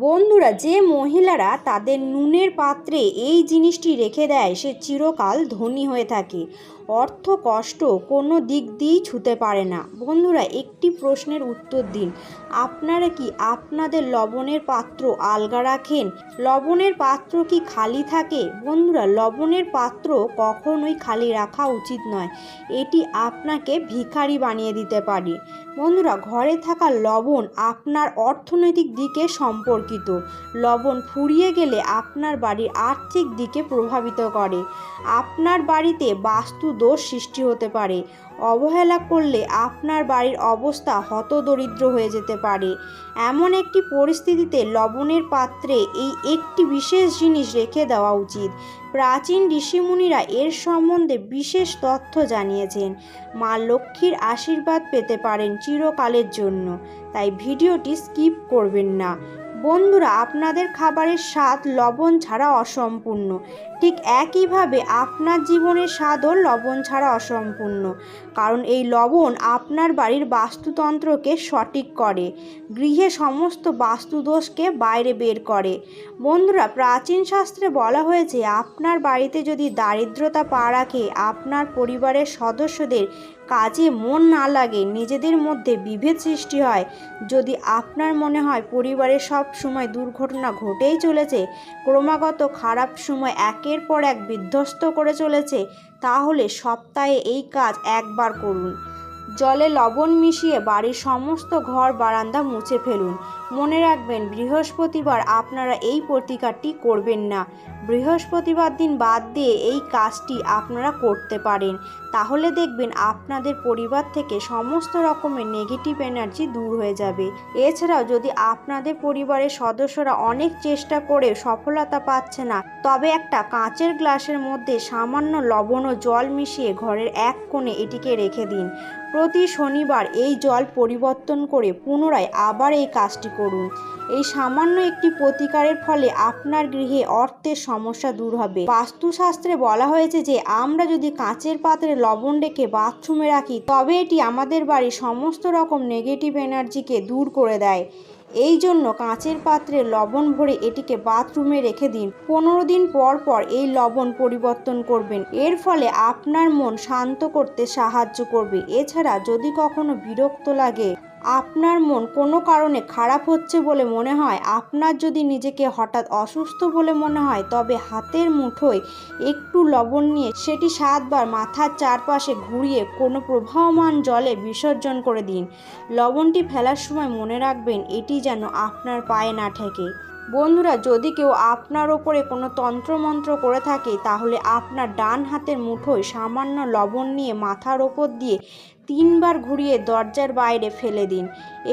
বন্ধুরা, যে মহিলারা তাদের নুনের পাত্রে এই জিনিসটি রেখে দেয়, সে চিরকাল ধনী হয়ে থাকে। অর্থ কষ্ট কোনো দিক দিয়েই ছুতে পারে না। বন্ধুরা, একটি প্রশ্নের উত্তর দিন। আপনারা কি আপনাদের লবণের পাত্র আলগা রাখেন? লবণের পাত্র কি খালি থাকে? বন্ধুরা, লবণের পাত্র কখনোই খালি রাখা উচিত নয়। এটি আপনাকে ভিখারি বানিয়ে দিতে পারে। বন্ধুরা, ঘরে থাকা লবণ আপনার অর্থনৈতিক দিকে সম্পর্কিত। লবণ ফুরিয়ে গেলে আপনার বাড়ির আর্থিক দিকে প্রভাবিত করে। আপনার বাড়িতে বাস্তু দোষ সৃষ্টি হতে পারে। অবহেলা করলে আপনার বাড়ির অবস্থা হতদরিদ্র হয়ে যেতে পারে। এমন একটি পরিস্থিতিতে লবণের পাত্রে এই একটি বিশেষ জিনিস রেখে দেওয়া উচিত। প্রাচীন ঋষিমুনিরা এর সম্বন্ধে বিশেষ তথ্য জানিয়েছেন। মা লক্ষ্মীর আশীর্বাদ পেতে পারেন চিরকালের জন্য। তাই ভিডিওটি স্কিপ করবেন না। বন্ধুরা, আপনাদের খাবারের স্বাদ লবণ ছাড়া অসম্পূর্ণ। ঠিক একইভাবে আপনার জীবনের স্বাদও লবণ ছাড়া অসম্পূর্ণ, কারণ এই লবণ আপনার বাড়ির বাস্তুতন্ত্রকে সঠিক করে, গৃহে সমস্ত বাস্তুদোষকে বাইরে বের করে। বন্ধুরা, প্রাচীন শাস্ত্রে বলা হয়েছে, আপনার বাড়িতে যদি দারিদ্রতা পা রাখে, আপনার পরিবারের সদস্যদের কাজে মন না লাগে, নিজেদের মধ্যে বিভেদ সৃষ্টি হয়। যদি আপনার মনে হয় পরিবারে সব সময় দুর্ঘটনা ঘটেই চলেছে, ক্রমাগত খারাপ সময় একের পর এক বিধ্বস্ত করে চলেছে তাহলে সপ্তাহে এই কাজ একবার করুন। জলে লবণ মিশিয়ে বাড়ির সমস্ত ঘর বারান্দা মুছে ফেলুন। মনে রাখবেন, বৃহস্পতিবার আপনারা এই প্রতিকারটি করবেন না। বৃহস্পতিবার দিন বাদ দিয়ে এই কাজটি আপনারা করতে পারেন। তাহলে দেখবেন আপনাদের পরিবার থেকে সমস্ত রকমের নেগেটিভ এনার্জি দূর হয়ে যাবে। এছাড়াও যদি আপনাদের পরিবারের সদস্যরা অনেক চেষ্টা করে সফলতা পাচ্ছে না, তবে একটা কাঁচের গ্লাসের মধ্যে সামান্য লবণ ও জল মিশিয়ে ঘরের এক কোণে এটিকে রেখে দিন। প্রতি শনিবার এই জল পরিবর্তন করে পুনরায় আবার এই কাজটি করুন। এই সামান্য একটি প্রতিকারের ফলে আপনার গৃহে অর্থের সমস্যা দূর হবে। বাস্তুশাস্ত্রে বলা হয়েছে যে, আমরা যদি কাঁচের পাত্রে লবণ রেখে বাথরুমে রাখি, তবে এটি আমাদের বাড়ির সমস্ত রকম নেগেটিভ এনার্জিকে দূর করে দেয়। এই জন্য কাঁচের পাত্রে লবণ ভরে এটিকে বাথরুমে রেখে দিন। পনেরো দিন পর পর এই লবণ পরিবর্তন করবেন। এর ফলে আপনার মন শান্ত করতে সাহায্য করবে। এছাড়া যদি কখনো বিরক্ত লাগে আপনার মন কোনো কারণে খারাপ হচ্ছে বলে মনে হয়, আপনার যদি নিজেকে হঠাৎ অসুস্থ বলে মনে হয়, তবে হাতের মুঠোয় একটু লবণ নিয়ে সেটি সাতবার মাথার চারপাশে ঘুরিয়ে কোনো প্রবাহমান জলে বিসর্জন করে দিন। লবণটি ফেলার সময় মনে রাখবেন, এটি যেন আপনার পায়ে না ঠেকে। বন্ধুরা, যদি কেউ আপনার ওপরে কোনো তন্ত্রমন্ত্র করে থাকে, তাহলে আপনার ডান হাতের মুঠোয় সামান্য লবণ নিয়ে মাথার ওপর দিয়ে তিনবার ঘুরিয়ে দরজার বাইরে ফেলে দিন।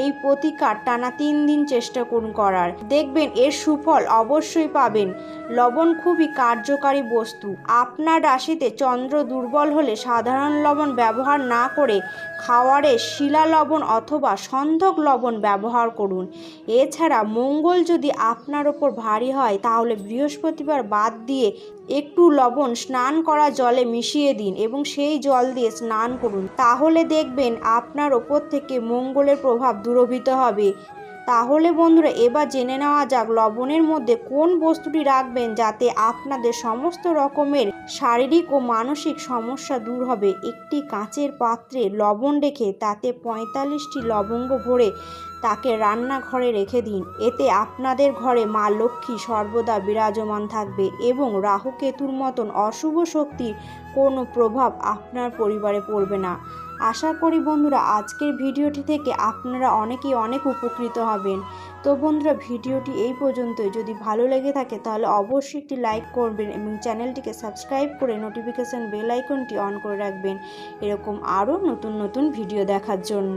এই প্রতিকার টানা তিন দিন চেষ্টা করুন করার। দেখবেন এর সুফল অবশ্যই পাবেন। লবণ খুবই কার্যকারী বস্তু। আপনার রাশিতে চন্দ্র দুর্বল হলে সাধারণ লবণ ব্যবহার না করে খাওয়ারে শিলা লবণ অথবা সন্ধক লবণ ব্যবহার করুন। এছাড়া মঙ্গল যদি আপনার ওপর ভারী হয়, তাহলে বৃহস্পতিবার বাদ দিয়ে একটু লবণ স্নান করা জলে মিশিয়ে দিন এবং সেই জল দিয়ে স্নান করুন। তাহলে দেখবেন আপনার ওপর থেকে মঙ্গলের প্রভাব দূরভূত হবে। তাহলে বন্ধুরা, এবার জেনে নেওয়া যাক লবণের মধ্যে কোন বস্তুটি রাখবেন যাতে আপনাদের সমস্ত রকমের শারীরিক ও মানসিক সমস্যা দূর হবে। একটি কাঁচের পাত্রে লবণ রেখে তাতে পঁয়তাল্লিশটি লবঙ্গ ভরে তাকে রান্নাঘরে রেখে দিন। এতে আপনাদের ঘরে মা লক্ষ্মী সর্বদা বিরাজমান থাকবে এবং রাহু কেতুর মতন অশুভ শক্তির কোনো প্রভাব আপনার পরিবারে পড়বে না। আশা করি বন্ধুরা আজকের ভিডিওটি থেকে আপনারা অনেকেই অনেক উপকৃত হবেন। তো বন্ধুরা ভিডিওটি এই পর্যন্তই। যদি ভালো লেগে থাকে তাহলে অবশ্যই একটি লাইক করবেন এবং চ্যানেলটিকে সাবস্ক্রাইব করে নোটিফিকেশান বেল আইকনটি অন করে রাখবেন। এরকম আরও নতুন নতুন ভিডিও দেখার জন্য।